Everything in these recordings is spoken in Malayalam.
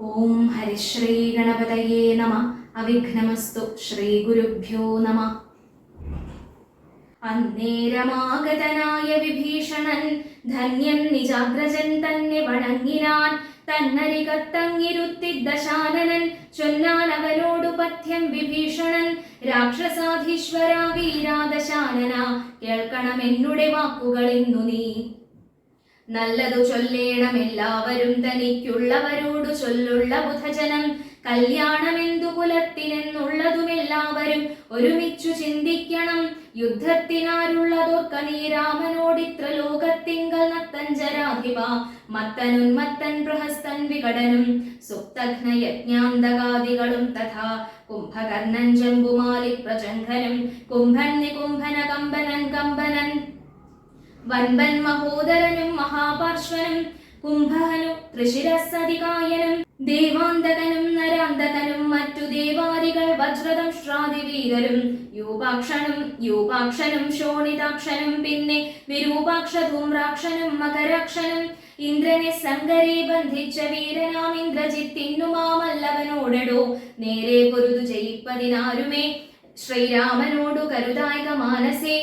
ഓം ഹരിശ്രീ ഗണപതയേ നമ. അവിഘ്നമസ്തു ശ്രീ ഗുരുഭ്യോ നമ. അന്നേരമാഗതനായ വിഭീഷണൻ ധന്യൻ നിജാഗ്രജൻ തന്നെ വണങ്ങിനാൻ തന്നരികത്തങ്ങിരുത്തി ദശാനനൻ ചൊല്ലാൻ അവനോടു പഥ്യം വിഭീഷണൻ രാക്ഷസാധീശ്വര വീരാദശാനന. കേൾക്കണമെന്നുടെ വാക്കുകൾ ഇന്നു നീ. നല്ലതു ചൊല്ലേണം എല്ലാവരും തനിക്കുള്ളവരോട് ചൊല്ലുള്ള ബുധജനം കല്യാണമെന്തു കുലത്തിനെന്നുള്ളതും എല്ലാവരും ഒരുമിച്ചു ചിന്തിക്കണം. യുദ്ധത്തിനാരുള്ളതോർക്ക നീ രാമനോടിത്ര ലോകത്തിങ്കൽ നത്തഞ്ചരാധിപ. മത്തനും മത്തൻ പ്രഹസ്തൻ വികടനും സുപ്തഘ്നയജ്ഞാന്തകാദികളും തഥാ കുംഭകർണൻ ജംബുമാലി പ്രചംഘനും കുംഭൻ നികുംഭന കമ്പനൻ കമ്പനൻ വൻപൻ മഹോദരനും മഹാപാർശ്വനും കുംഭഹനു തൃശിരസതികായനും ദേവാന്തകനും നരാന്തകനും മറ്റു ദേവാരികൾ വജ്രതം ശ്രാതിവീരരും യൂപാക്ഷനും യൂപാക്ഷനും ശോണിതാക്ഷനും പിന്നെ വിരൂപാക്ഷ ധൂമ്രാക്ഷനും മകരാക്ഷനും ഇന്ദ്രനെ സങ്കരെ ബന്ധിച്ച വീരനാം ഇന്ദ്രജിത്തിന്നുമാമല്ലവനോടടോ നേരെ പൊരുതു ജയിപ്പതിനാരുമേ? ശ്രീരാമനോടു കരുതായക മാനസേ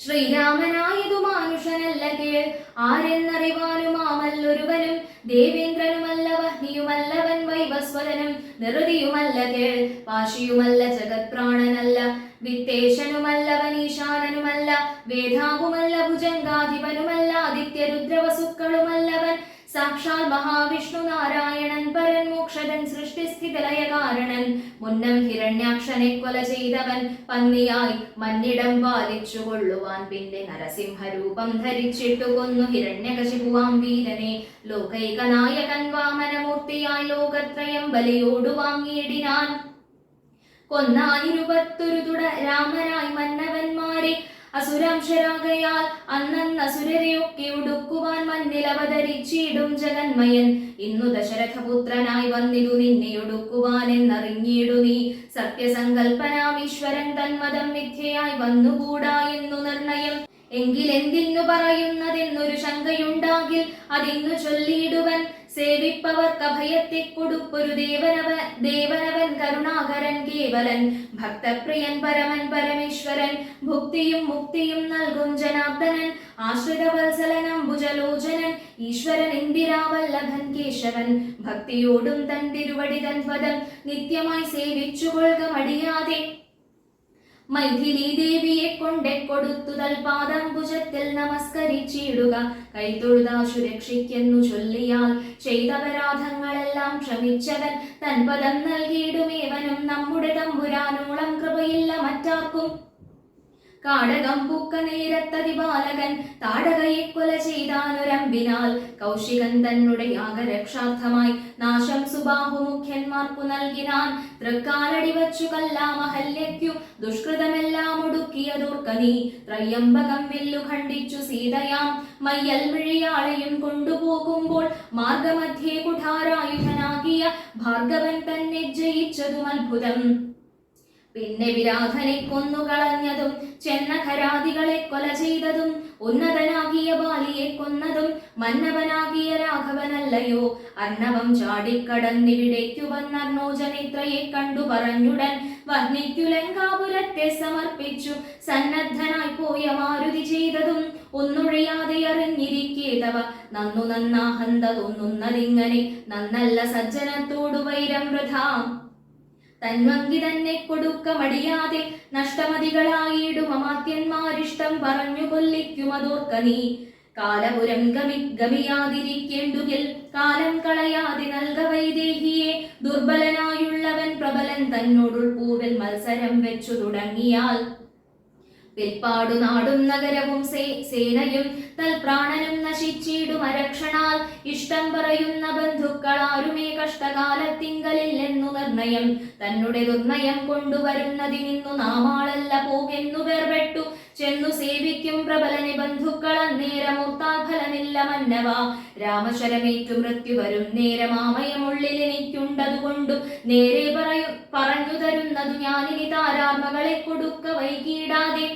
ശ്രീരാമനായതു മാനുഷനല്ല കേൾ ആരെന്നറിവാനുമാമല്ലൊരുവനും ദേവേന്ദ്രനുമല്ല വഹ്നിയുമല്ലവൻ വൈവസ്വരനും നിറുതിയുമല്ല കേൾ പാശിയുമല്ല ജഗത്പ്രാണനല്ല വിത്തേശനുമല്ലവൻ ഈശാനനുമല്ല വേദാവുമല്ല ഭുജംഗാധിപനുമല്ല ആദിത്യരുദ്രവസുക്കളുമല്ലവൻ സാക്ഷാൽ മഹാവിഷ്ണു നാരായണൻ പരൻ മോക്ഷതൻ സൃഷ്ടിസ്ഥിതിലയ കാരണൻ മുന്നം ഹിരണ്യാക്ഷനെ കൊല ചെയ്തവൻ പന്നിയായി മന്നിടം പാലിച്ചു കൊള്ളുവാൻ പിന്നെ നരസിംഹരൂപം ധരിച്ചിട്ടു കൊന്നു ഹിരണ്യകശിപുവാം വീരനെ. ലോകൈകനായകൻ വാമനമൂർത്തിയായി ലോകത്രയം ബലിയോടു വാങ്ങിയിടിനാൻ. കൊന്നാനിരുപത്തൊരു തുട രാമനായി മന്നവന്മാരെ അസുരാംശരാകയാൽ അന്നന്ന് അസുരരെയൊക്കെ ഉടുക്കുവാൻ മണ്ണിൽ അവതരിച്ചിടും ജഗന്മയൻ. ഇന്നു ദശരഥപുത്രനായി വന്നിതു നിന്നെ ഒടുക്കുവാൻ എന്നറിഞ്ഞിടു നീ. സത്യസങ്കൽപനാമീശ്വരൻ തന്മതം മിഥ്യയായി വന്നുകൂടാ എന്നു നിർണയം. എങ്കിൽ എന്തിന്നു പറയുന്നതെന്നൊരു ശങ്കയുണ്ടാകിൽ അതിന്നു ചൊല്ലിയിടുവൻ. സേവിപ്പവർക്ക് അഭയത്തെ കൊടുപ്പൊരു ദേവനവ ദേവനവൻ കരുണാകരൻ കേവലൻ. ഭക്തപ്രിയൻ പരമൻ പരമേശ്വരൻ ഭുക്തിയും മുക്തിയും നൽകും ജനാർദ്ദനൻ. ആശ്രിതവത്സലൻ അംബുജലോചനൻ ഈശ്വരൻ ഇന്ദിരാവല്ലഭൻ കേശവൻ. ഭക്തിയോടും തൻ തിരുവടി തൻ പദം നിത്യമായി സേവിച്ചുകൊള്ളുക മടിയാതെ. മൈഥിലി ദേവിയെ കൊണ്ടെ കൊടുത്തു തൽപാദംബുജത്തിൽ നമസ്കരിച്ചിടുക. കൈതൊഴുതാശു രക്ഷിക്കുന്നു ചൊല്ലിയാൽ ചെയ്തപരാധങ്ങളെല്ലാം ക്ഷമിച്ചവൻ തൻ പദം നൽകിയിടുമേവനും നമ്മുടെ തമ്പുരാനോളം കൃപയില്ല മറ്റാർക്കും. കാടകം പൂക്ക നേരത്തതി ബാലകൻ താടകയെ കൊല ചെയ്താനൊരമ്പിനാൽ കൗശികൻ തന്നുടെ യാഗരക്ഷാർത്ഥമായി നാശം സുബാഹു മുഖ്യന്മാർക്കു നൽകിനാൻ. തൃക്കാലടി വച്ചു കല്ലാമഹല്യയ്ക്കു ദുഷ്കൃതമെല്ലാം ഒടുക്കിയ നീ ത്രയ്യംബകം വില്ലു ഖണ്ഡിച്ചു സീതയാം. മയ്യൽ മിഴിയാളെയും കൊണ്ടുപോകുമ്പോൾ മാർഗമധ്യേ കുഠാരായുധനാകിയ ഭാർഗവൻ തന്നെ ജയിച്ചതും അത്ഭുതം. പിന്നെ വിരാധനെ കൊന്നുകളഞ്ഞതും ചെന്നഖരാദികളെ കൊല ചെയ്തതും ഉന്നതനാകിയ ബാലിയെ കൊന്നതും മന്നവനാകിയ രാഘവനല്ലയോ. അർണവം ചാടിക്കടന്നിവിടേക്കു വന്നർണോജനേത്രയെ കണ്ടു പറഞ്ഞുടൻ വർണിക്കുലങ്കാപുരത്തെ സമർപ്പിച്ചു. സന്നദ്ധനായി പോയ മാരുതി ചെയ്തതും ഒന്നൊഴിയാതെ അറിഞ്ഞിരിക്കേതവ. നന്നു നന്നാഹന്തതൊന്നുന്നതിങ്ങനെ നന്നല്ല സജ്ജനത്തോടു വൈരം വൃഥാം. തന്വങ്കി തന്നെ കൊടുക്ക മടിയാതെ നഷ്ടമതികളായിടും അമാത്യന്മാരിഷ്ടം പറഞ്ഞു കൊല്ലിക്കുമതോർക്ക നീ. കാലപുരം ഗമി ഗമിയാതിരിക്കേണ്ടുകിൽ കാലം കളയാതെ നൽക വൈദേഹിയെ ദുർബലനായുള്ളവൻ പ്രബലൻ തന്നോടുൾ പൂവിൽ മത്സരം വെച്ചു തുടങ്ങിയാൽ പിൽപ്പാടു നാടും നഗരവും സേനയും തൽപ്രാണനും നശിച്ചിടും അരക്ഷണാൽ. ഇഷ്ടം പറയുന്ന ബന്ധുക്കളാരുമേ കഷ്ടകാലത്തിങ്കലില്ലെന്നു നിർണയം. തന്നുടെ ദുർനയം കൊണ്ടുവരുന്നതിനിന്നു നാമാളല്ല പോകെന്നു വേർപെട്ടു. ചെന്നു സേവിക്കും പ്രബലനെ ബന്ധുക്കൾ അന്നേരമൊത്താൽ ഫലമില്ല മന്നവ. രാമശരമേറ്റു മൃത്യു വരും നേരമാമയമുള്ളിൽ എനിക്കുണ്ടതുകൊണ്ടു. നേരെ പറയു പറഞ്ഞു തരുന്നതു ഞാനിനി താരാത്മകളെ കൊടുക്ക വൈകിടാതെ.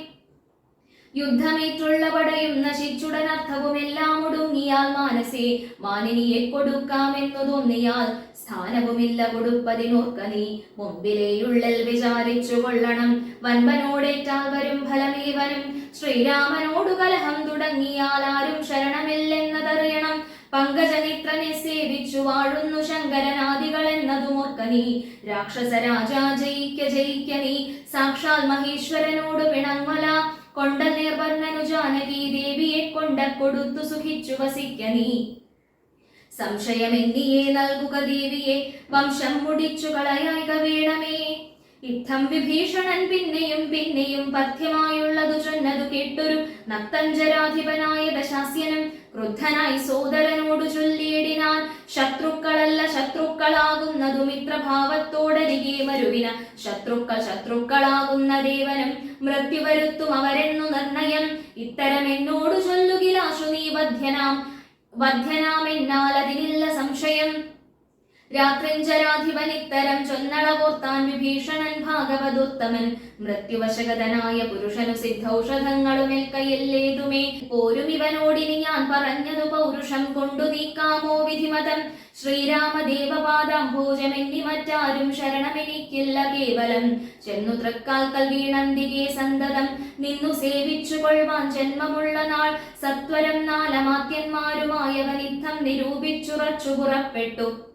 യുദ്ധമേറ്റുള്ള പടയും നശിച്ചുടനർത്ഥവും എല്ലാം ഒടുങ്ങിയാൽ മാനസേ മാനിനിയെ കൊടുക്കാമെന്നു തോന്നിയാൽ സ്ഥാനവുമില്ല കൊടുപ്പതിനോർക്ക നീ. മുമ്പിലെയുള്ളിൽ വിചാരിച്ചു കൊള്ളണം. വൻപനോടേറ്റാൽ വരും ഫലമേവനും ശ്രീരാമനോടു കലഹം തുടങ്ങിയാൽ ആരും ശരണമില്ലെന്നതറിയണം. പങ്കജമിത്രനെ സേവിച്ചു വാഴുന്നു ശങ്കരനാദികൾ എന്നതുമോർക്ക നീ. രാക്ഷസ രാജ ജയിക്ക ജയിക്ക നീ. സാക്ഷാൽ മഹേശ്വരനോട് പിണങ്ങല കൊണ്ട നിർവർണനു ജാനകി ദേവിയെ കൊണ്ട കൊടുത്തു സുഖിച്ചു വസിക്ക നീ. സംശയമെന്നിയെ നൽകുക ദേവിയെ വംശം മുടിച്ചു കളയായിക വേണമേ. യുദ്ധം വിഭീഷണൻ പിന്നെയും പിന്നെയും പഥ്യമായുള്ളതു ചൊന്നതു കേട്ടൊരു നക്തഞ്ചരാധിപനായ ദശാസ്യനും ക്രുദ്ധനായി സോദരനോടു ചൊല്ലിയിടിനാൻ ശത്രുക്കളല്ല ശത്രുക്കളാകുന്നതു മിത്രഭാവത്തോടരികെ വരുവിന ശത്രുക്കൾ ശത്രുക്കളാകുന്ന ദേവനും മൃത്യു വരുത്തും അവരെന്നു നിർണയം. ഇത്തരം എന്നോടു ചൊല്ലുകിലാശു നീ വധ്യനാം. വധ്യനാമെന്നാൽ അതിനില്ല സംശയം. രാത്രിഞ്ചരാധിപൻ ഇത്തരം ചൊന്നളവോർത്താൻ വിഭീഷണൻ ഭാഗവതോത്തമൻ. മൃത്യുവശകതനായ പുരുഷനു സിദ്ധൌഷധങ്ങളുമെൽക്കയില്ലേതുമേ പോരും ഇവനോടിനി ഞാൻ പറഞ്ഞതു പൗരുഷം കൊണ്ടു നീക്കാമോ വിധിമതം? ശ്രീരാമദേവപാദം ഭോജമെന്നി മറ്റാരും ശരണമെനിക്കില്ല കേവലം. ചെന്നു തൃക്കാൽക്കൽ വീണന്തികെ സന്തതം. നിന്നു സേവിച്ചു കൊള്ളുവാൻ ജന്മമുള്ള നാൾ. സത്വരം നാലമാത്യന്മാരുമായവനിദ്ധം നിരൂപിച്ചുറച്ചു പുറപ്പെട്ടു.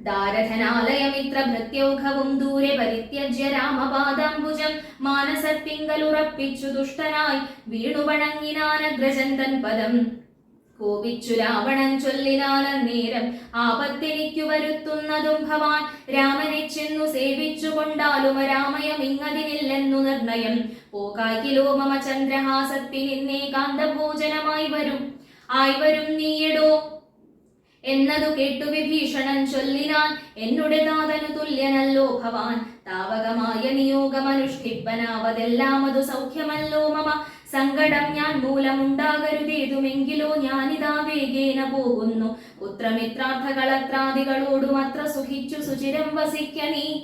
ദാരധനാലയമിത്ര ഭൃത്യൗഘവും ദൂരെ പരിത്യജ്യ രാമപാദാംബുജം. മാനസത്തിങ്കലുറപ്പിച്ചു ദുഷ്ടനായി വീണുവണങ്ങിനാനഗ്രജന്തൻ പദം. കോപിച്ചു രാവണൻ ചൊല്ലിനാലന്നേരം ആപത്തിനിക്കു വരുത്തുന്നതും ഭവാൻ രാമനെ ചെന്നു സേവിച്ചു കൊണ്ടാലും രാമയം ഇങ്ങതിനില്ലെന്നു നിർണയം. പോകാക്കിലോ മമ ചന്ദ്രഹാസത്തിനിന്നേ കാന്തഭോജനമായി വരും. ആയി വരും നീയടോ എന്നതു കേട്ടു വിഭീഷണൻ ചൊല്ലിനാൻ എന്നുടെ താതനു തുല്യനല്ലോ ഭവാൻ താവകമായ നിയോഗമനുഷ്ഠിപ്പനാവതെല്ലാം അതു സൗഖ്യമല്ലോ മമ. സങ്കടം ഞാൻ മൂലമുണ്ടാകരുതേതുമെങ്കിലോ ഞാനിതാ വേഗേന പോകുന്നു. പുത്രമിത്രാർത്ഥകളത്രാദികളോടും അത്ര സുഖിച്ചു സുചിരം വസിക്ക നീ.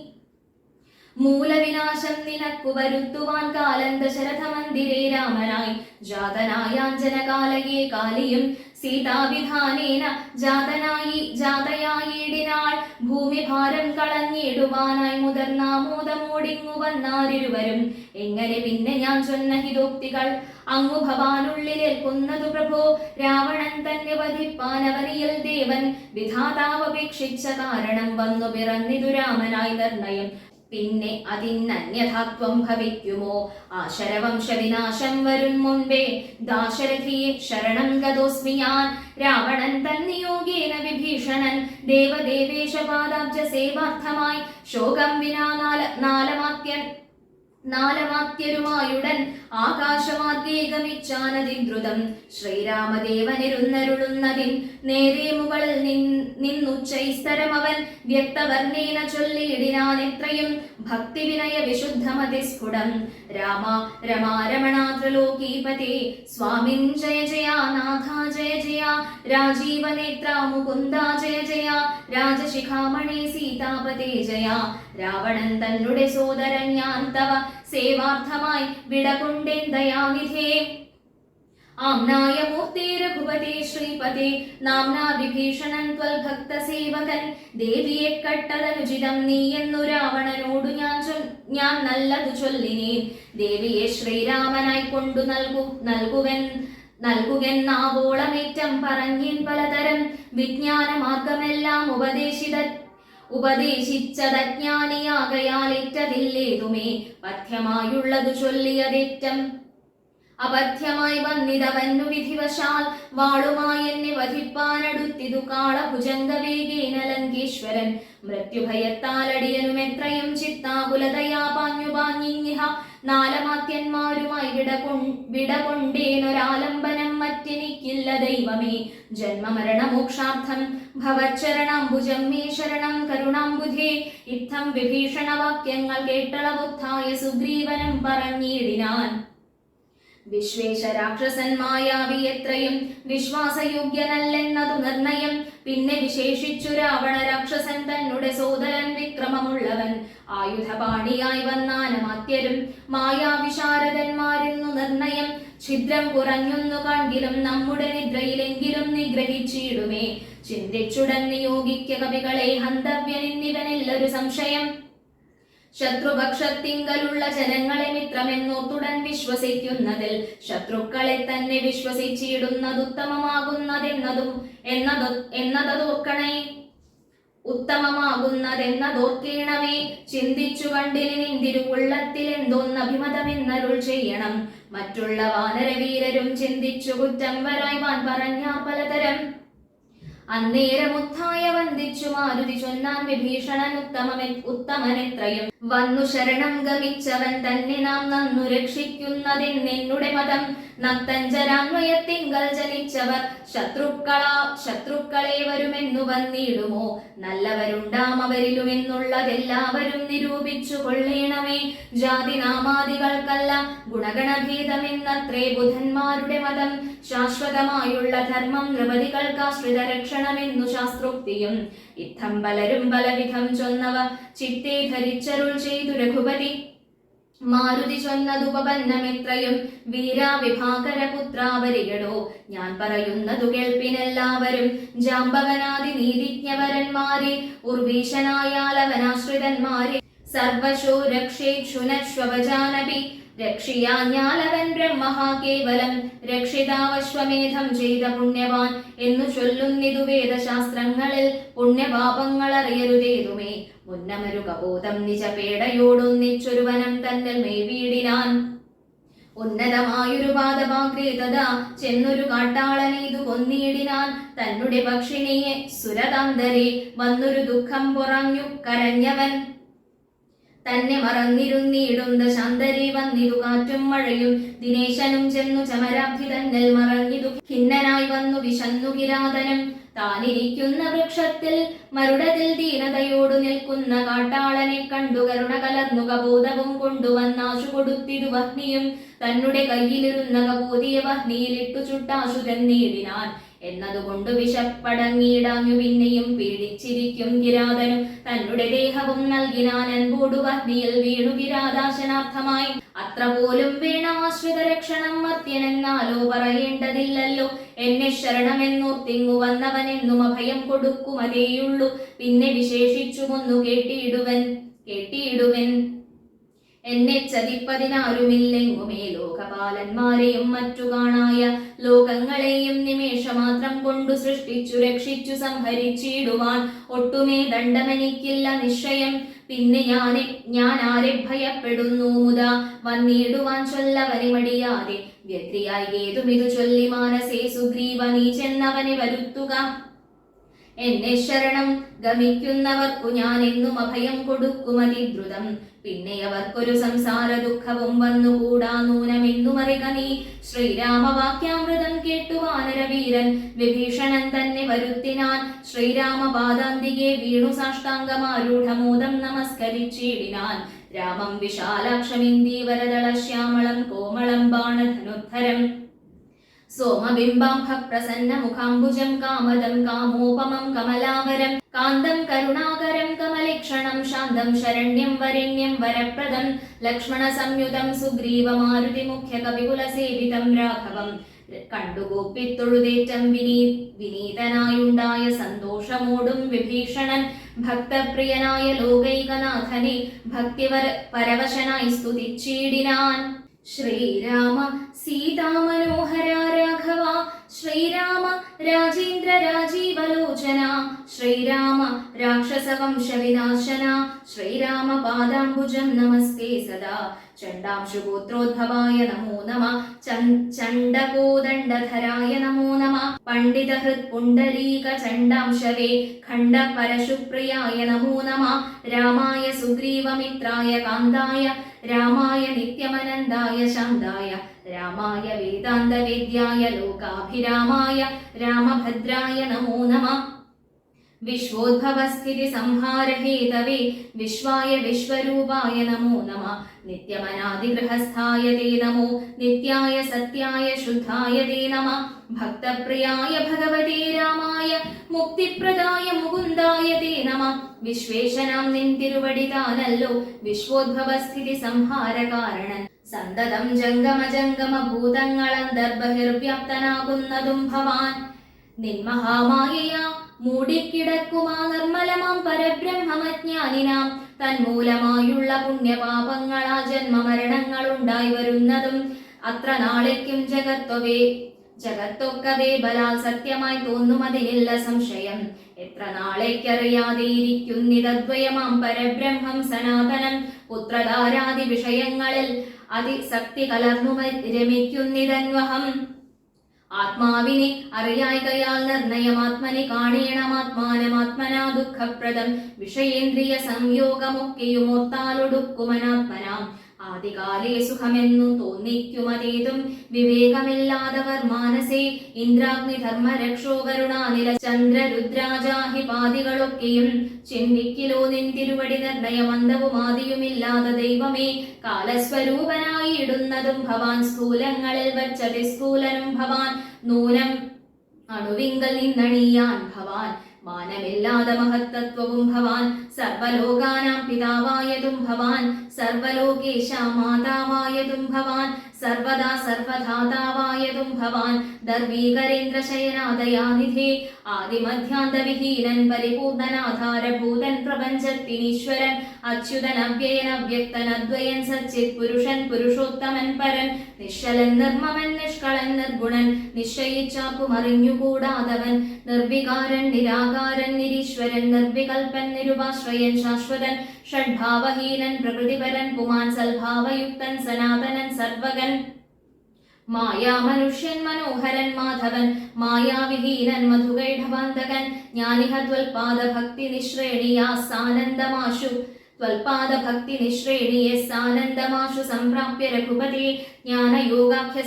മൂലവിനാശം നിനക്കു വരുത്തുവാൻ കാലന്ത ശരഥമന്ദിരേ രാമനായി. രാമനായി ജാതനായാഞ്ജനകാലയെ കാലിയും സീതാവിധാനേന ജാതനായി ജാതയായിടിനാൾ ഭൂമിഭാരം കളഞ്ഞിടുവാനായി മുതിർന്നാമോദമോടിങ്ങു വന്നാരിരുവരും എങ്ങനെ പിന്നെ ഞാൻ ചൊന്ന ഹിതോക്തികൾ അങ്ങു ഭവാനുള്ളിലേൽക്കുന്നതു പ്രഭോ? രാവണൻ തന്നെ വധിപ്പാൻ അവനിയൽ ദേവൻ വിധാതാവപേക്ഷിച്ച കാരണം വന്നു പിറന്നിതു രാമനായി നിർണയം. പിന്നെ അതിന്നന്യഥാത്വം ഭവിക്കുമോ? ആശരവംശ വിനാശം വരും മുൻപേ ദാശരഥിയെ ശരണം ഗതോസ്മി ഞാൻ രാവണൻ തന്നിയോഗേന വിഭീഷണൻ. ദേവദേവേശപാദാബ്ജ സേവാർത്ഥമായി. ശോകം വിനാ നാല നാലമാത്യൻ നാലമാത്യരുമായുടൻ ആകാശമാർഗേ ഗമിച്ചാനതിദ്രുതം ശ്രീരാമദേവനിരുന്നരുളുന്നതിൻ നേരെ മുകളിൽ നിന്നുച്ചൈസ്തരമവൻ വ്യക്തവർണേന ചൊല്ലിയിടിനാൻ എത്രയും ഭക്തിവിനയ വിശുദ്ധമതി സ്ഫുടം രാമ രമാ രമണാത്രലോകീപതേ സ്വാമിൻ ജയ ജയ നാഥ ജയ ജയ രാജീവനേത്ര മുകുന്ദ ജയ ജയ രാജശിഖാമണി സീതാപതേ ജയ. രാവണൻ തന്നുടെ സോദരൻ ഞാൻ തവ സേവാർത്ഥമായി വിടകൊണ്ടേൻ ദയാനിധേ. ആംനായ मूर्ते रघुपते श्रीपते। नाम्ना വിഭീഷണൻ ത്വൽഭക്ത സേവകൻ ദേവിയെ കട്ടതനുചിതം നീ എന്നു രാവണനോടു ഞാൻ ഞാൻ നല്ലതു ചൊല്ലിനേൻ ദേവിയെ ശ്രീരാമനായി കൊണ്ടു നൽകു നൽകുവൻ നൽകുകെന്നാവോളമേറ്റം പറഞ്ഞേൻ പലതരം വിജ്ഞാന മാർഗമെല്ലാം ഉപദേശിത ഉപദേശിച്ചതജ്ഞാനിയാകയാലേറ്റതില്ലേതുമേ? പഥ്യമായുള്ളതു ചൊല്ലിയതേറ്റം അപഥ്യമായി വന്നിതവന്നു വിധിവശാൽ വാളുമായി എന്നെ വധിപ്പാനടുത്തിതു കാളഭുജംഗവേഗേന ലങ്കേശ്വരൻ. മൃത്യുഭയത്താലടിയനും എത്രയും ചിത്താകുലതയാ പാഞ്ഞു പാഞ്ഞിങ്ങിഹ നാലമാത്യന്മാരുമായി വിടകൊ വിടകൊണ്ടേനൊരാലംബനം മറ്റെനിക്കില്ല ദൈവമേ. ജന്മമരണമോക്ഷാർത്ഥം ഭവച്ചരണാംബുജം മേ ശരണം കരുണാംബുധേ. ഇത്തം വിഭീഷണവാക്യങ്ങൾ കേട്ടളവുത്ഥായ സുഗ്രീവനം പറഞ്ഞിടിനാൻ. വിശ്വേശ രാക്ഷസൻ മായാവി എത്രയും വിശ്വാസയോഗ്യനല്ലെന്നതു നിർണയം. പിന്നെ വിശേഷിച്ചു രാവണ രാക്ഷസൻ തന്നുടെ സോദരൻ വിക്രമമുള്ളവൻ. ആയുധപാണിയായി വന്നാനമാത്യരും മായാവിശാരദന്മാരെന്നു നിർണയം. ഛിദ്രം കുറഞ്ഞൊന്നു കാൺകിലും നമ്മുടെ നിദ്രയിലെങ്കിലും നിഗ്രഹിച്ചിടുമേ. ചിന്തിച്ചുടൻ നിയോഗിക്ക കവികളെ ഹന്തവ്യനിന്നിവനെല്ലൊരു സംശയം. ശത്രുപക്ഷത്തിങ്കലുള്ള ജനങ്ങളെ മിത്രമെന്നോർത്തുടൻ വിശ്വസിക്കുന്നതിൽ ശത്രുക്കളെ തന്നെ വിശ്വസിച്ചിടുന്നത് ഉത്തമമാകുന്നതെന്നതും എന്നതു എന്നതോർക്കണേ ഉത്തമമാകുന്നതെന്നതോർക്കേണമേ. ചിന്തിച്ചു കണ്ടിനി നിന്തിരുവുള്ളത്തിൽ എന്തോന്നഭിമതമെന്നരുൾ ചെയ്യണം. മറ്റുള്ള വാനരവീരരും ചിന്തിച്ചു കുറ്റം വരായ്വാൻ പറഞ്ഞ പലതരം അന്നേരമുത്തായ വന്ദിച്ചു മാരുതി ചൊന്നാൻ വിഭീഷണൻ ഉത്തമമെ ഉത്തമനെത്രയും. വന്നു ശരണം ഗമിച്ചവൻ തന്നെ നാം നന്നു രക്ഷിക്കുന്നതെന്നെന്നുടെ മതം. നക്തഞ്ചരാന്വയത്തിങ്കൽ ജനിച്ചവർ ശത്രുക്കളാ ശത്രുക്കളെ വരുമെന്നു വന്നിടുമോ? നല്ലവരുണ്ടാം അവരിലുമെന്നുള്ളതെല്ലാവരും നിരൂപിച്ചു കൊള്ളേണമേ. ജാതി നാമാദികൾക്കല്ല ഗുണഗണഭേദമെന്നത്രേ ബുധന്മാരുടെ മതം. ശാശ്വതമായുള്ള ധർമ്മം നൃപതികൾക്കാശ്രിത രക്ഷണമെന്നു ശാസ്ത്രോക്തിയും. ഇത്തം പലരും പലവിധം ചൊന്നവ ചിത്തെ ധരിച്ചരുൾ ചെയ്തു രഘുപതി. മാരുതി ചൊന്നതുപന്നമെത്രയും വീരാവിഭാകര പുത്രാവരികടോ ഞാൻ പറയുന്നതു കേൾപ്പിനെല്ലാവരും ജാമ്പവനാദി നീതിജ്ഞവരന്മാരെ ഉർവീശനായാലവനാശ്രിതന്മാരെ സർവശോ രക്ഷേക്ഷുനശ്വപജാനപി രക്ഷിയാഞ്ഞാലവൻ ബ്രഹ്മഹാ കേവലം. രക്ഷിതാവശ്വമേധം ചെയ്ത പുണ്യവാൻ എന്നു ചൊല്ലുന്നിതു വേദശാസ്ത്രങ്ങളിൽ പുണ്യപാപങ്ങൾ അറിയരുതേതുമേ മുന്നമരു കബോധം നിജ പേടയോടൊന്നിച്ചൊരുവനം തന്നിൽ മേവീടിനാൻ. ഉന്നതമായൊരു പാദമാഗ്രേതത ചെന്നൊരു കാട്ടാളനീതു കൊന്നിയിടിനാൻ തന്നുടെ പക്ഷിണിയെ സുരതാന്തരെ വന്നൊരു ദുഃഖം പുറഞ്ഞു കരഞ്ഞവൻ. തന്നെ മറന്നിരുന്നിടുന്ന ശാന്തരി വന്നിതു കാറ്റും മഴയും. ദിനേശനും ചെന്നു ചമരാബ്ധി തന്നൽ മറഞ്ഞിതു ഖിന്നനായി വന്നു വിശന്നു കിരാതനും. താനിരിക്കുന്ന വൃക്ഷത്തിൽ മരുടതിൽ ദീനതയോടു നിൽക്കുന്ന കാട്ടാളനെ കണ്ടു കരുണ കലർന്നു കബോധവും കൊണ്ടുവന്നാശു കൊടുത്തിരു വഹ്നിയും. തന്നുടെ കയ്യിലിരുന്ന കബോധിയ വഹ്നിയിലിട്ടു ചുട്ടാശു തന്നീടിനാൻ എന്നതുകൊണ്ട് വിശപ്പടങ്ങിയിടാഞ്ഞു പിന്നെയും പീഡിച്ചിരിക്കും കിരാതനും തന്നുടെ ദേഹവും നൽകിനാൻ അൻപോടു പത്നിയിൽ വീണു കിരാദാശനാർത്ഥമായി അത്ര പോലും വേണമാശ്രിത രക്ഷണം മർത്യനെന്നാലോ പറയേണ്ടതില്ലല്ലോ. എന്നെ ശരണമെന്നോർത്തിങ്ങു വന്നവനെന്നും അഭയം കൊടുക്കുമതേയുള്ളൂ. പിന്നെ വിശേഷിച്ചുമൊന്നു കേട്ടിയിടുവൻ കേട്ടിയിടുവൻ. എന്നെ ചതിപ്പതിനാരുമില്ലെങ്കുമേ ലോകപാലന്മാരെയും മറ്റു കാണായ ലോകങ്ങളെയും നിമേഷമാത്രം കൊണ്ടു സൃഷ്ടിച്ചു രക്ഷിച്ചു സംഹരിച്ചിടുവാൻ ഒട്ടുമേ ദണ്ഡമെനിക്കില്ല നിശ്ചയം. പിന്നെ ഞാൻ ഞാൻ ആരെ ഭയപ്പെടുന്നു മുത? വന്നിടുവാൻ ചൊല്ലവനെ മടിയാതെ വ്യക്തിയായി ഏതുമിതു ചൊല്ലി മാനസേ സുഗ്രീവ നീ ചെന്നവനെ വരുത്തുക. എന്നെ ശരണം ഗമിക്കുന്നവർക്കു ഞാൻ എന്നും അഭയം കൊടുക്കുമതിദ്രുതം പിന്നെ അവർക്കൊരു സംസാര ദുഃഖവും വന്നുകൂടാ നൂനമെന്നുമറിക നീ. ശ്രീരാമവാക്യാമൃതം കേട്ടു വാനരവീരൻ. വിഭീഷണൻ തന്നെ വരുത്തിനാൻ ശ്രീരാമപാദാന്തികെ വീണു സാഷ്ടാംഗമാരൂഢമോദം നമസ്കരിച്ചിടിനാൻ. രാമം വിശാലാക്ഷമിന്ദീവരദള ശ്യാമളം കോമളം ബാണധനുദ്ധരം സോമബിംബാംഭ പ്രസന്ന മുഖാംബുജം കാമദം കാമോപമം കമലാവരം കാന്തം കരുണാകരം കമലക്ഷണം ശാന്തം ശരണ്യം വരണ്യം വരപ്രദം ലക്ഷ്മണ സംയുതം സുഗ്രീവ മുഖ്യ കവികുല സേവിതം രാഘവം. കണ്ടുകൂപ്പിത്തൊഴുതേറ്റം വിനീ വിനീതനായുണ്ടായ സന്തോഷമോടും വിഭീഷണൻ ഭക്തപ്രിയനായ ലോകൈകനാഥനെ ഭക്തിവര പരവശനായി സ്തുതിച്ചിടിനാൻ. ശ്രീരാമ സീതാമനോഹര രാഘവ ശ്രീരാമ രാജേന്ദ്ര രാജീവലോചന. ശ്രീരാമ രാക്ഷസവംശ വിനാശന. ശ്രീരാമ പാദാംബുജം നമസ്തേ സദാ. ചണ്ഡാംശുഗോത്രോദ്ഭവായ നമോ നമ. ചണ്ഡകോദണ്ഡധരായ നമോ നമ. പണ്ഡിതഹൃത് പുണ്ടരീക ചണ്ഡാംശവേ. ഖണ്ഡ പരശുപ്രിയായ നമോ നമ. രാമായ സുഗ്രീവമിത്രായ കാന്തായ. രാമായ നിത്യമനന്ദായ ശാന്തായ. രാമായ വേദാന്തവേദ്യായ ലോകാഭിരാമായ രാമഭദ്രായ നമോ നമ. വിശ്വോദ്ഭവസ്ഥിതി സംഹാരഹേതവേ വിശ്വായ വിശ്വരൂപായ നമോ നമ. നിത്യമനാദിഗൃഹസ്ഥായ തേ നമോ. നിത്യായ സത്യായ ശുദ്ധായ തേ നമ. ഭക്തപ്രിയായ ഭഗവതേ രാമായ. മുക്തിപ്രദായ മുകുന്ദായ തേ നമ. വിശ്വേശനാം നിൻ തിരുവടി താനല്ലോ വിശ്വോദ്ഭവസ്ഥിതി സംഹാര കാരണൻ സന്തതം ജംഗമ ജംഗമ ഭൂതങ്ങളന്തർബഹിർവ്യാപ്തനാകുന്നതും ഭവാൻ. നിന്മഹാമായ മൂടിക്കിടക്കുമാ നിർമ്മലമാം പരബ്രഹ്മമജ്ഞാനിനാം. തന്മൂലമായുള്ള പുണ്യപാപങ്ങളാ ജന്മമരണങ്ങൾ ഉണ്ടായി വരുന്നതും അത്ര നാളേക്കും ജഗത്തൊവേ. ജഗത്തൊക്കവേ ബലാൽ സത്യമായി തോന്നുമതിയില്ല സംശയം. എത്ര നാളേക്കറിയാതെ ഇരിക്കുന്നിതദ്വയമാം പരബ്രഹ്മം സനാതനം. പുത്രധാരാദി വിഷയങ്ങളിൽ അതിശക്തി കലർന്നു രമിക്കുന്നിതന്വഹം ആത്മാവിനെ അറിയായികയാൽ നിർണയമാത്മനെ കാണേണമാത്മാനമാത്മനാ ദുഃഖപ്രദം. വിഷയേന്ദ്രിയ സംയോഗമൊക്കെയും ആദികാലേ സുഖമെന്നു തോന്നിക്കുമതേതും വിവേകമില്ലാതവർ മാനസേ ഇന്ദ്രാഗ്നി ധർമ്മരക്ഷോ കരുണാനില ചന്ദ്ര രുദ്രാജാഹിപാദികളൊക്കെയും ചിന്തിക്കിലോ നിൻ തിരുവടി നിർണയമന്തവും ആദിയുമില്ലാത ദൈവമേ കാലസ്വരൂപനായി ഇടുന്നതും ഭവാൻ സ്ഥൂലങ്ങളിൽ വച്ചതിസ്ഥൂലനും ഭവാൻ നൂനം അണുവിങ്കൽ നിന്നണിയാൻ ഭവാൻ മാനമില്ലാത മഹത്തത്വവും ഭവാൻ സർവലോകാനാം പിതാവായതും ഭവാൻ സർവലോകേശ മാതാവായതും ഭവാൻ സർവദാ സർവധാതാവായതും ഭവാൻ ദർവീകരേന്ദ്രശയനാദയാനിധി ആദിമധ്യാന്തവിഹീനൻ പരിപൂർണനാധാരഭൂതൻ പ്രപഞ്ചത്തിനീശ്വരൻ അച്യുതൻ അവ്യയൻ അവ്യക്തൻ അദ്വയൻ സച്ചിത് പുരുഷൻ പുരുഷോത്തമൻ പരൻ നിശ്ചലൻ നിർമ്മമൻ നിഷ്കളൻ നിർഗുണൻ നിശ്ചയിച്ചാക്കുമറിഞ്ഞുകൂടാതവൻ നിർവികാരൻ നിരാകാരൻ നിരീശ്വരൻ നിർവികൽപ്പൻ നിരുപാശ്രയൻ ശാശ്വതൻ ഷഡ്ഭാവഹീനൻ പ്രകൃതിപരൻ പുമാൻ സൽഭാവയുക്തൻ സനാതനൻ സർവകൻ മായാമനുഷ്യൻ മനോഹരൻ മാധവൻ. മായാവിഹീനൻ മധുകൈഢവാന്തകൻ ജ്ഞാനിഹ ത്വൽപാദ ഭക്തി നിശ്രേണിയാ സാനന്ദമാശു ഭക്തി നിശ്രേണിയെ സാനന്ദമാശു സംപ്രാപ്യ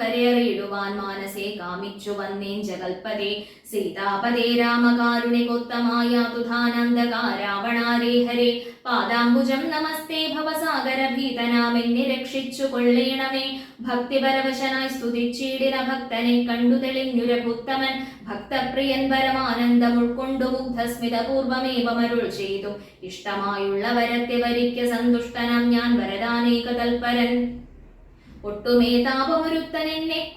കരേറിയിടുവാൻ മാനസേ കാമിച്ചു വന്നേൻ ജഗൽപദേ സീതാപദേ രാമകാരുണികൊത്തമായ തുധാനന്ദകാരാവണാരേ ഹരേ പാദാംബുജം നമസ്തേ ഭവസാഗര ഭീതനാമെന്നെ രക്ഷിച്ചു കൊള്ളേണമേ ഭക്തിപരവശനായി സ്തുതിച്ചീടിന ഭക്തനെ കണ്ടു തെളിഞ്ഞുരഭുത്തമൻ. ഭക്തപ്രിയൻ പരമാനന്ദം ഉൾക്കൊണ്ടു മുഗ്ധസ്മിതപൂർവമേവമരുൾ ചെയ്തു. ഇഷ്ടമായുള്ള വരത്തെ വരിക്ക സന്തുഷ്ടനാം ഞാൻ വരദാനേക തൽപരൻ ഒട്ടുമേ താപമൊരുത്തൻ എന്നെ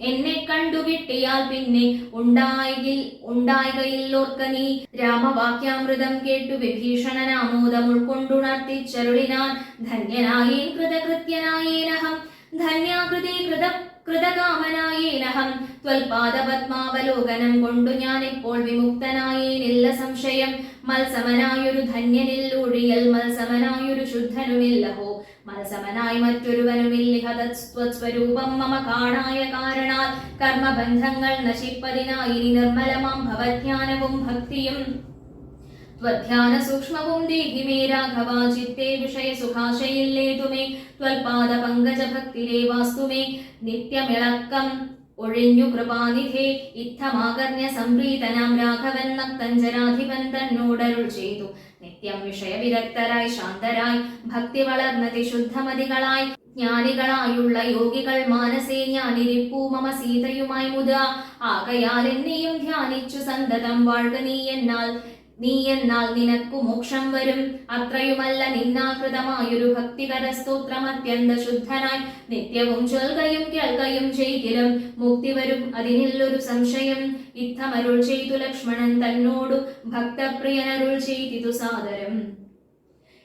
എന്നെ കണ്ടു കിട്ടിയാൽ പിന്നെ ഉണ്ടായി ഉണ്ടായികയില്ലോർക്ക നീ രാമവാക്യാമൃതം കേട്ടു വിഭീഷണനാമോദം ഉൾക്കൊണ്ടുണർത്തിച്ചരുളിനാൻ ധന്യനായേൻ കൃതകൃത്യനായേനഹം ധന്യാകൃതി കൃത കൃതകാമനായേനഹം. ത്വൽപാദപത്മാവലോകനം കൊണ്ടു ഞാൻ ഇപ്പോൾ വിമുക്തനായേനില്ല സംശയം. മത്സമനായൊരു ധന്യനില്ലൂഴിയൽ മത്സമനായൊരു ശുദ്ധനുമില്ലഹോ. മത്സമനായി മറ്റൊരുവനുമില്ലിഹതസ്വസ്വരൂപം മമ കാണായ കാരണാൽ കർമ്മബന്ധങ്ങൾ നശിപ്പതിനായി നിർമ്മലമാം ഭവജ്ഞാനവും ഭക്തിയും. ത്വധ്യാന സൂക്ഷ്മവും ദേഹി മേ രാഘവ ചിത്തേ വിഷയ സുഖാശയില്ലേതു മേ ത്വൽപാദ പങ്കജ ഭക്തിരേ വാസ്തു മേ നിത്യമിളക്കം ഒഴിഞ്ഞു കൃപാനിധേ ഇത്തമാകർണ്യ സംപ്രീതനാം രാഘവൻ നക്തഞ്ജനാധിപൻ തന്നോടരുൾ ചെയ്തു. നിത്യം വിഷയവിരക്തരായി ശാന്തരായി ഭക്തി വളർന്നതി ശുദ്ധമതികളായി ജ്ഞാനികളായുള്ള യോഗികൾ മാനസേ ഞാനിരിപ്പൂ മമ സീതയുമായി മുത. ആകയാൽ എന്നെയും ധ്യാനിച്ചു സന്തതം വാഴ്ക നീ എന്നാൽ നീ എന്നാൽ നിനക്കു മോക്ഷം വരും. അത്രയുമല്ല നിന്നാകൃതമായൊരു ഭക്തികര സ്തോത്രം അത്യന്ത ശുദ്ധനായി. നിത്യവും ചൊൽകയും കേൾക്കയും ചെയ്തിലും മുക്തി വരും അതിനില്ലൊരു സംശയം. ഇത്തമരുൾ ചെയ്തു ലക്ഷ്മണൻ തന്നോടു ഭക്തപ്രിയനരുൾ ചെയ്തിതു സാദരം.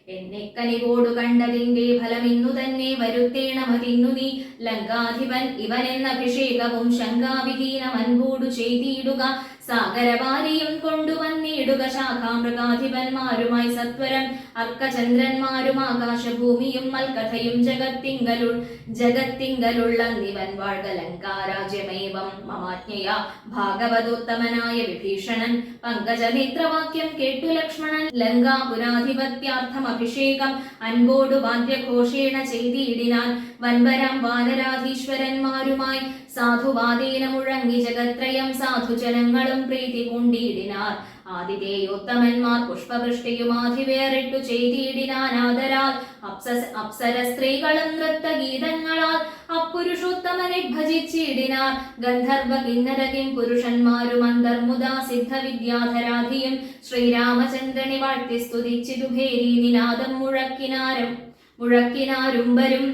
എന്നെ കനിവോടു കണ്ടതിന്റെ ഫലം ഇന്നു തന്നെ വരുത്തേണമതിന്നു നീ. ലങ്കാധിപൻ ഇവനെന്ന അഭിഷേകവും ശങ്കാവിഹീനം അൻപോടു ചെയ്തിടുക. സാഗരവാരിയും കൊണ്ടുവന്നിടുക ശാഖാമൃഗാധിപന്മാരുമായി സത്വരം. അർക്കചന്ദ്രന്മാരും ആകാശഭൂമിയും മൽക്കഥയും ജഗത്തിങ്കലുൾ ജഗത്തിങ്കലുള്ള നിവൻ വാഴ്കലങ്കാരാജ്യമേവം മമാജ്ഞയ ഭാഗവതോത്തമനായ വിഭീഷണൻ. പങ്കജനേത്രവാക്യം കേട്ടു ലക്ഷ്മണൻ. ലങ്കാപുരാധിപത്യാർത്ഥം അഭിഷേകം അൻപോടു വാദ്യഘോഷേണ ചെയ്തിയിടിനാൻ വൻവരം വാനരാധീശ്വരന്മാരുമായി സാധുവാദേന മുഴങ്ങി ജഗത്രയം സാധുജനങ്ങളും പ്രീതി കൊണ്ടിടിനാർ ആതിഥേയോത്തമന്മാർ പുഷ്പവൃഷ്ടിയുമാധിവേറിട്ടു ചെയ്തിടിനാനാദരാൽ അപ്സ അപ്സര സ്ത്രീകളും നൃത്തഗീതങ്ങളാൽ അപ്പുരുഷോത്തമനെ ഭജിച്ചിടിനാർ. ഗന്ധർവ കിന്നരകിം പുരുഷന്മാരും അന്തർമുദാ സിദ്ധവിദ്യാധരാധിയും ശ്രീരാമചന്ദ്രനെ വാഴ്ത്തി സ്തുതിച്ചിതു ഭേരി നിനാദം മുഴക്കിനാരം മുഴക്കിനാരുംബരും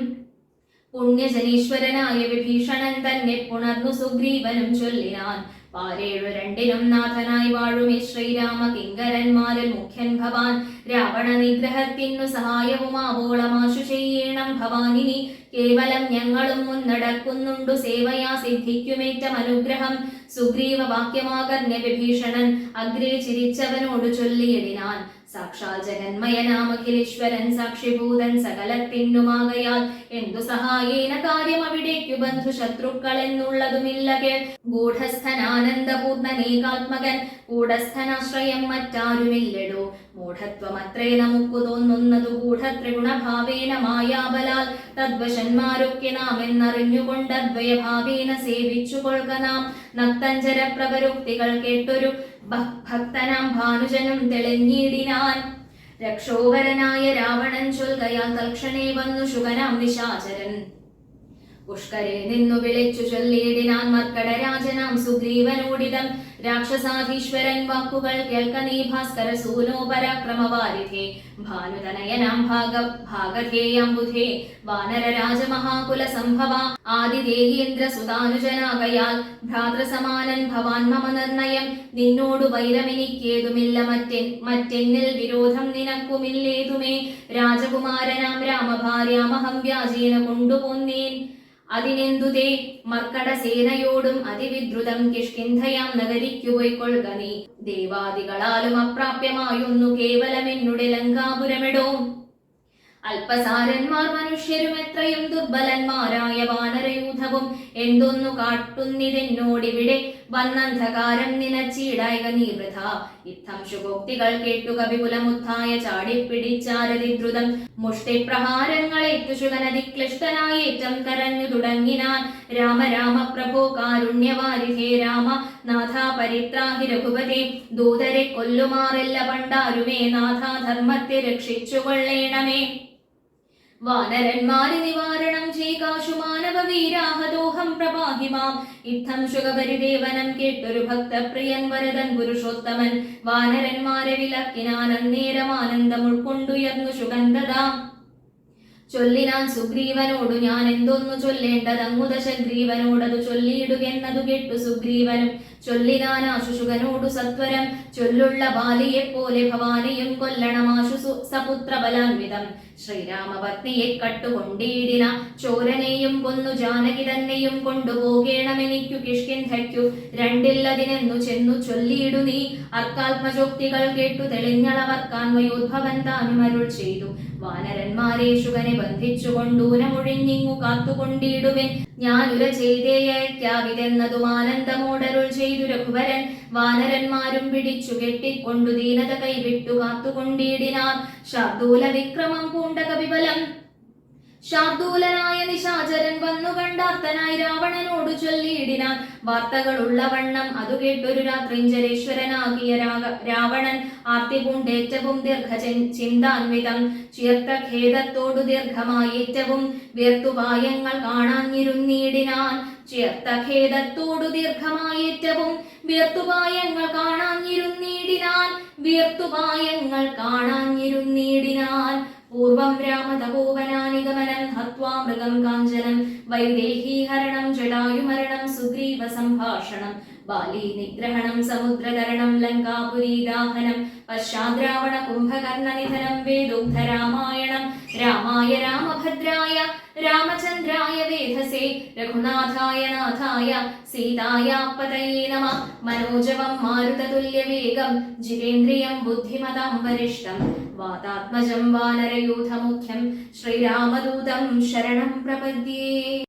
പുണ്യജനീശ്വരനായ വിഭീഷണൻ തന്നെ പുണർന്നു സുഗ്രീവനും ചൊല്ലിനാൻ. പാരേഴു രണ്ടിനും നാഥനായി വാഴുമേ ശ്രീരാമ കിങ്കരന്മാരിൽ മുഖ്യൻ ഭവാൻ. രാവണ നിഗ്രഹത്തിനു സഹായവുമാവോളമാശു ചെയ്യണം ഭവാനിനി കേവലം ഞങ്ങളും മുന്നടക്കുന്നുണ്ടു സേവയാ സിദ്ധിക്കുമേറ്റം അനുഗ്രഹം. സുഗ്രീവ വാക്യമാകർണ്യ വിഭീഷണൻ അഗ്രേ ചിരിച്ചവനോട് ചൊല്ലിയതിനാൻ. സാക്ഷാൽ ജഗന്മയനാമഖിലേശ്വരൻ സാക്ഷിഭൂതൻ സകലത്തിനുമാകയാൽ എന്തു സഹായേന കാര്യം അവിടേക്കു ബന്ധു ശത്രുക്കൾ എന്നുള്ളതുമില്ല കേൾ. ഗൂഢസ്ഥനാനന്ദപൂർണനേകാത്മകൻ കൂടസ്ഥനാശ്രയം മറ്റാരുമില്ലടോ. മൂഢത്വമത്രേ നമുക്കു തോന്നുന്നതു ഗൂഢത്രിഗുണഭാവേന മായാബലാൽ. തദ്വശന്മാരൊക്കെ നാം എന്നറിഞ്ഞുകൊണ്ട് അദ്വയഭാവേന സേവിച്ചു കൊള്ളുക നാം. പ്രവരുക്തികൾ കേട്ടൊരു ഭക്തനാം ഭാനുജനും തെളിഞ്ഞിടിനാൻ. രക്ഷോവരനായ രാവണൻ ചൊൽകയാൽ തൽക്ഷണേ വന്നു ശുഗനാം നിശാചരൻ പുഷ്കരെ നിന്നു വിളിച്ചു ചൊല്ലിയിടിനാൻ മർക്കടരാജനാം സുഗ്രീവനോടിതം രാക്ഷസാധീശ്വരൻ വാക്കുകൾ കേൾക്ക നീ ഭാസ്കര സൂനോ പരാക്രമവാരിധേ. ഭാനുതനയനാം ഭാഗ ഭാഗധേയംബുധേ വാനര രാജമഹാകുല സംഭവ ആദിദേഹീന്ദ്ര സുതാനുജനാകയാൽ ഭ്രാതൃസമാനൻ ഭവാൻ മമ നിർണയം. നിന്നോടു വൈരമെനിക്കേതുമില്ല മറ്റെ മറ്റെന്നിൽ വിരോധം നിനക്കുമില്ലേതുമേ? രാജകുമാരനാം രാമഭാര്യാമഹം വ്യാജേന കൊണ്ടുപോന്നേൻ. അതിനെന്തുതേ? മർക്കട സേനയോടും അതിവിദ്രുതം കിഷ്കിന്ധയാം നഗരിക്കു പോയിക്കൊള്ളുക ദേവാദികളാലും അപ്രാപ്യമായൊന്നു കേവലമെന്നുടെ ലങ്കാപുരമിടോ അല്പസാരന്മാർ മനുഷ്യരും എത്രയും ദുർബലന്മാരായ വാനരയൂഥവും എന്തൊന്നു കാട്ടുന്നിതെന്നോടിവിടെ. വന്നന്ധകാരം നിനച്ചീടായക നീ വൃഥ. ഇത്തം ശുഭോക്തികൾ കേട്ടു കവികുലമുത്തായ ചാടിപ്പിടിച്ചാരതിദ്രുതം മുഷ്ടിപ്രഹാരങ്ങളേറ്റു ഏറ്റം കരഞ്ഞു തുടങ്ങിനാൻ രാമ രാമ പ്രഭോ കാരുണ്യവാരിധേ രാമ നാഥ പരിത്രാഹി രഘുപതി. ദൂതരെ കൊല്ലുമാറില്ല പണ്ടാരുമേ നാഥ ധർമ്മത്തെ രക്ഷിച്ചു കൊള്ളേണമേ വാനരന്മാരി നിവാരണം ചെയ്കാശു മാനവ വീരാഹദോഹം പ്രവാഹിമാം ഇത്തം ശുഖപരിദേവനം കേട്ടൊരു ഭക്തപ്രിയൻ വരതൻ പുരുഷോത്തമൻ. വാനരന്മാരെ വിലക്കിനാൻ അന്നേരം ആനന്ദം ഉൾക്കൊണ്ടുയർന്നു സുഗന്ധതാം ചൊല്ലിനാൻ സുഗ്രീവനോടു ഞാൻ എന്തൊന്നു ചൊല്ലേണ്ടതങ്ങു ദശഗ്രീവനോടതു ചൊല്ലിയിടുകെന്നതു കേട്ടു സുഗ്രീവനും. ചൊല്ലിനാൻ സത്വരം. ചൊല്ലുള്ള ബാലിയെ പോലെ ഭവാനിയും കൊല്ലണമാശു സപുത്ര ബലാൻവിതം ശ്രീരാമപത്നിയെ കട്ടുകൊണ്ടിടിന ചോരനെയും കൊന്നു ജാനകി തന്നെയും കൊണ്ടുപോകേണമെനിക്കു കിഷ്കിന്ധയ്ക്കു രണ്ടില്ലതിനെന്നു ചെന്നു ചൊല്ലിയിടു നീ. അർക്കാത്മജോക്തികൾ കേട്ടു തെളിഞ്ഞളവർക്കാൻ വയോദ്ഭവൻ താനുമരുൾ ചെയ്തു. വാനരന്മാരെ ശുഗനെ ബന്ധിച്ചുകൊണ്ടൂനമൊഴിഞ്ഞിങ്ങു കാത്തുകൊണ്ടിടുവൻ. ഞാനുര ചെയ്തേയയ്ക്കാവിതെന്നതും ആനന്ദമോടരുൾ ചെയ്തു രഘുവരൻ. വാനരന്മാരും പിടിച്ചു കെട്ടിക്കൊണ്ടു ദീനത കൈവിട്ടു കാത്തുകൊണ്ടിടിനാർ ശാർദൂല വിക്രമം പൂണ്ട കവിബലം ശാർദൂലനായ നിശാചരൻ വന്നു കണ്ടാർത്തനായി രാവണനോട് ചൊല്ലിയിടിനാൻ വാർത്തകളുള്ള വണ്ണം അതു കേട്ടൊരു രാത്രിഞ്ചരേശ്വരനാകിയ രാഗ- രാവണൻ ആർത്തി പൂണ്ടേറ്റവും ദീർഘ ചിന്താൻവിതം ചീർത്ത ഖേദത്തോടു ദീർഘമായേറ്റവും ഏറ്റവും വ്യർത്തുപായങ്ങൾ കാണാഞ്ഞിരുന്നീടിനാൻ. ചേർത്ത ഖേദത്തോടു ദീർഘമായേറ്റവും ഏറ്റവും വ്യർത്തുപായങ്ങൾ കാണാഞ്ഞിരുന്നീടിനാൻ. വ്യർത്തുപായങ്ങൾ കാണാഞ്ഞിരുന്നീടിനാൻ. പൂർവം രാമതപോവനാനിഗമനം ഹത്വാ മൃഗം കാഞ്ചനം വൈദേഹീഹരണം ജടായുമരണം സുഗ്രീവ സംഭാഷണം ബാലി നിഗ്രഹണം സമുദ്രതരണം ലങ്കാപുരീദാഹനം പശ്ചാദ്രാവണ കുംഭകർണ നിധനം വേദോഗ്ധ രാമായണം രാമായ രാമഭദ്രായ രാമചന്ദ്രായ വേധസേ രഘുനാഥായ നാഥായ സീതായ പതയേ നമ മനോജവം മാരുതതുല്യവേഗം ജിതേന്ദ്രിയം ബുദ്ധിമതാം വരിഷ്ടം വാതാത്മജം വാനരയൂഥമുഖ്യം ശ്രീരാമദൂതം ശരണം പ്രപദ്യേ.